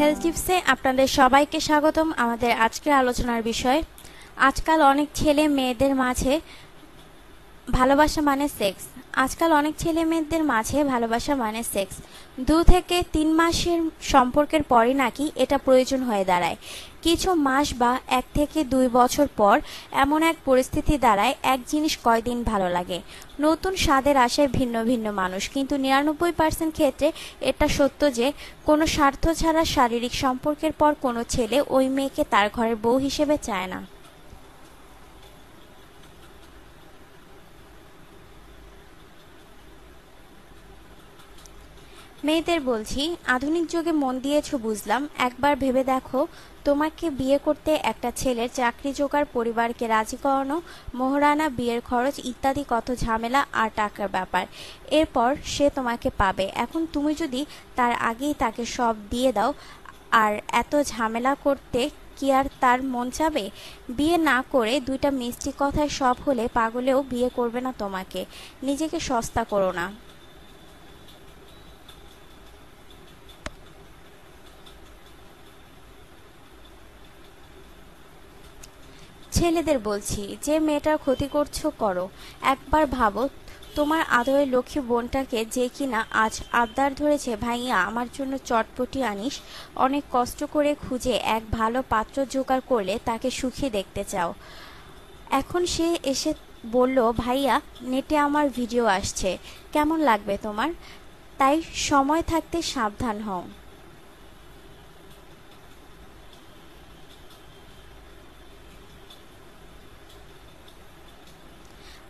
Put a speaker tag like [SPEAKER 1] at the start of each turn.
[SPEAKER 1] টিপসে আপনাদের সবাইকে স্বাগতম আমাদের আজকের আলোচনার বিষয়। আজকাল অনেক ছেলে মেয়েদের মাঝে ভালোবাসা মানে সেক্স আজকাল অনেক ছেলে মেয়েদের মাঝে ভালোবাসা মানে সেক্স দু থেকে তিন মাসের সম্পর্কের পরে নাকি এটা প্রয়োজন হয়ে দাঁড়ায়। কিছু মাস বা এক থেকে দুই বছর পর এমন এক পরিস্থিতি দ্বারায় এক জিনিস কয়দিন ভালো লাগে। নতুন স্বাদের আশায় ভিন্ন ভিন্ন মানুষ, কিন্তু নিরানব্বই পার্সেন্ট ক্ষেত্রে এটা সত্য যে, কোনো স্বার্থ ছাড়া শারীরিক সম্পর্কের পর কোনো ছেলে ওই মেয়েকে তার ঘরের বউ হিসেবে চায় না। মেয়েদের বলছি, আধুনিক যুগে মন দিয়েছ বুঝলাম, একবার ভেবে দেখো, তোমাকে বিয়ে করতে একটা ছেলের চাকরি জোগাড়, পরিবারকে রাজি করানো, মোহরানা, বিয়ের খরচ ইত্যাদি কত ঝামেলা আর টাকার ব্যাপার। এরপর সে তোমাকে পাবে। এখন তুমি যদি তার আগেই তাকে সব দিয়ে দাও, আর এত ঝামেলা করতে কি আর তার মন চাবে? বিয়ে না করে দুইটা মিষ্টি কথায় সব হলে পাগলেও বিয়ে করবে না তোমাকে। নিজেকে সস্তা করো না। ছেলেদের বলছি, যে মেয়েটার ক্ষতি করছ করো। একবার ভাবো, তোমার আদরের লক্ষ্মী বোনটাকে যে কিনা আজ আবদার ধরেছে, ভাইয়া, আমার জন্য চটপটি আনিস। অনেক কষ্ট করে খুঁজে এক ভালো পাত্র জোগাড় করলে তাকে সুখী দেখতে চাও। এখন সে এসে বলল, ভাইয়া, নেটে আমার ভিডিও আসছে। কেমন লাগবে তোমার? তাই সময় থাকতে সাবধান হও।